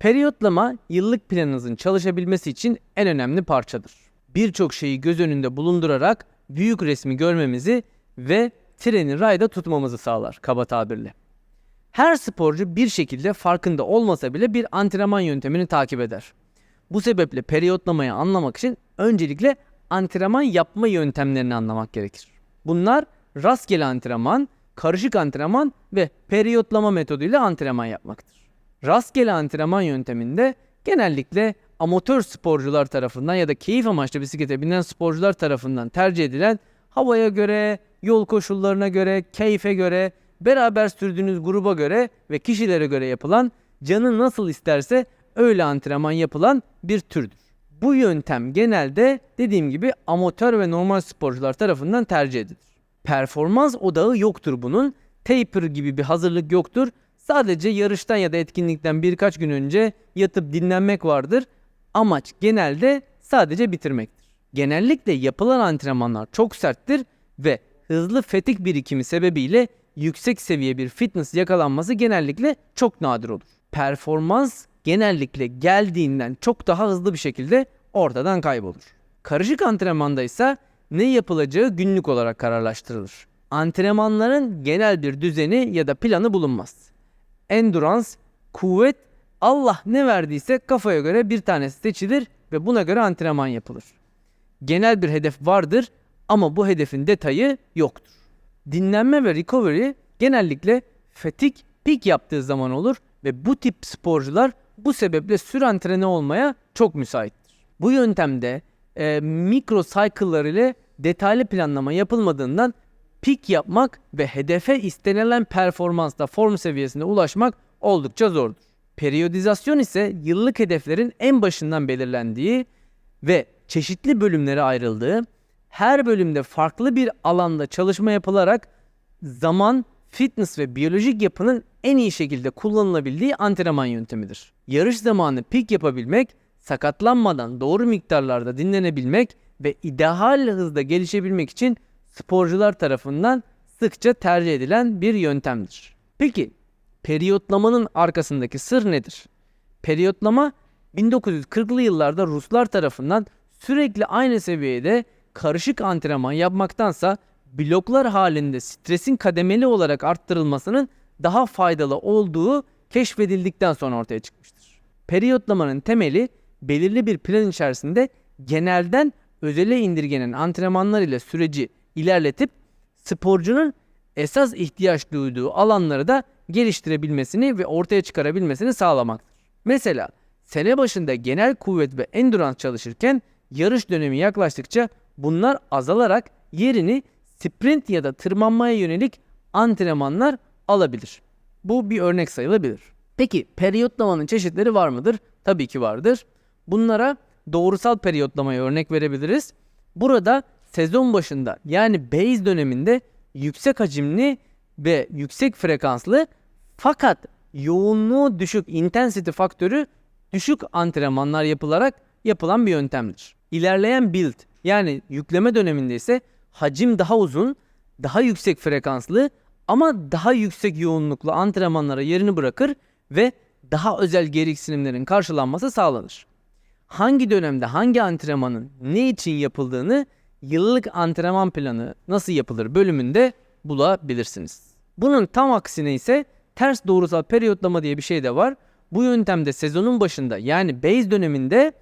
Periyotlama yıllık planınızın çalışabilmesi için en önemli parçadır. Birçok şeyi göz önünde bulundurarak büyük resmi görmemizi ve treni rayda tutmamızı sağlar kaba tabirle. Her sporcu bir şekilde farkında olmasa bile bir antrenman yöntemini takip eder. Bu sebeple periyotlamayı anlamak için öncelikle antrenman yapma yöntemlerini anlamak gerekir. Bunlar rastgele antrenman, karışık antrenman ve periyotlama metoduyla antrenman yapmaktır. Rastgele antrenman yönteminde genellikle amatör sporcular tarafından ya da keyif amaçlı bisiklete binen sporcular tarafından tercih edilen havaya göre, yol koşullarına göre, keyfe göre, beraber sürdüğünüz gruba göre ve kişilere göre yapılan, canı nasıl isterse öyle antrenman yapılan bir türdür. Bu yöntem genelde dediğim gibi amatör ve normal sporcular tarafından tercih edilir. Performans odağı yoktur bunun. Taper gibi bir hazırlık yoktur. Sadece yarıştan ya da etkinlikten birkaç gün önce yatıp dinlenmek vardır. Amaç genelde sadece bitirmektir. Genellikle yapılan antrenmanlar çok serttir ve hızlı fetik birikimi sebebiyle yüksek seviye bir fitness yakalanması genellikle çok nadir olur. Performans genellikle geldiğinden çok daha hızlı bir şekilde ortadan kaybolur. Karışık antrenmanda ise ne yapılacağı günlük olarak kararlaştırılır. Antrenmanların genel bir düzeni ya da planı bulunmaz. Endurance, kuvvet, Allah ne verdiyse kafaya göre bir tanesi seçilir ve buna göre antrenman yapılır. Genel bir hedef vardır ama bu hedefin detayı yoktur. Dinlenme ve recovery genellikle fetik peak yaptığı zaman olur ve bu tip sporcular bu sebeple sürantrene olmaya çok müsaittir. Bu yöntemde e, mikro cycle'lar ile detaylı planlama yapılmadığından pik yapmak ve hedefe istenilen performansta form seviyesine ulaşmak oldukça zordur. Periyodizasyon ise yıllık hedeflerin en başından belirlendiği ve çeşitli bölümlere ayrıldığı, her bölümde farklı bir alanda çalışma yapılarak zaman, fitness ve biyolojik yapının en iyi şekilde kullanılabildiği antrenman yöntemidir. Yarış zamanı pik yapabilmek, sakatlanmadan doğru miktarlarda dinlenebilmek ve ideal hızda gelişebilmek için sporcular tarafından sıkça tercih edilen bir yöntemdir. Peki periyotlamanın arkasındaki sır nedir? Periyotlama 1940'lı yıllarda Ruslar tarafından sürekli aynı seviyede karışık antrenman yapmaktansa bloklar halinde stresin kademeli olarak arttırılmasının daha faydalı olduğu keşfedildikten sonra ortaya çıkmıştır. Periyotlamanın temeli belirli bir plan içerisinde genelden özele indirgenen antrenmanlar ile süreci ilerletip sporcunun esas ihtiyaç duyduğu alanları da geliştirebilmesini ve ortaya çıkarabilmesini sağlamaktır. Mesela sene başında genel kuvvet ve endurance çalışırken yarış dönemi yaklaştıkça bunlar azalarak yerini sprint ya da tırmanmaya yönelik antrenmanlar alabilir. Bu bir örnek sayılabilir. Peki periyotlamanın çeşitleri var mıdır? Tabii ki vardır. Bunlara doğrusal periyotlamaya örnek verebiliriz. Burada sezon başında yani base döneminde yüksek hacimli ve yüksek frekanslı fakat yoğunluğu düşük intensity faktörü düşük antrenmanlar yapılarak yapılan bir yöntemdir. İlerleyen build yani yükleme döneminde ise hacim daha uzun, daha yüksek frekanslı ama daha yüksek yoğunluklu antrenmanlara yerini bırakır ve daha özel gereksinimlerin karşılanması sağlanır. Hangi dönemde hangi antrenmanın ne için yapıldığını yıllık antrenman planı nasıl yapılır bölümünde bulabilirsiniz. Bunun tam aksine ise ters doğrusal periyotlama diye bir şey de var. Bu yöntemde sezonun başında yani base döneminde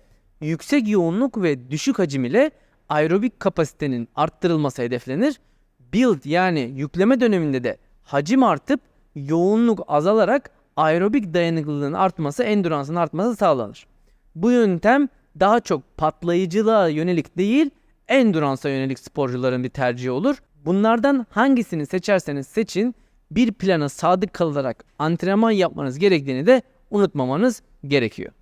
yüksek yoğunluk ve düşük hacim ile aerobik kapasitenin arttırılması hedeflenir. Build yani yükleme döneminde de hacim artıp yoğunluk azalarak aerobik dayanıklılığın artması, endurance'ın artması sağlanır. Bu yöntem daha çok patlayıcılığa yönelik değil, endurance'a yönelik sporcuların bir tercihi olur. Bunlardan hangisini seçerseniz seçin bir plana sadık kalarak antrenman yapmanız gerektiğini de unutmamanız gerekiyor.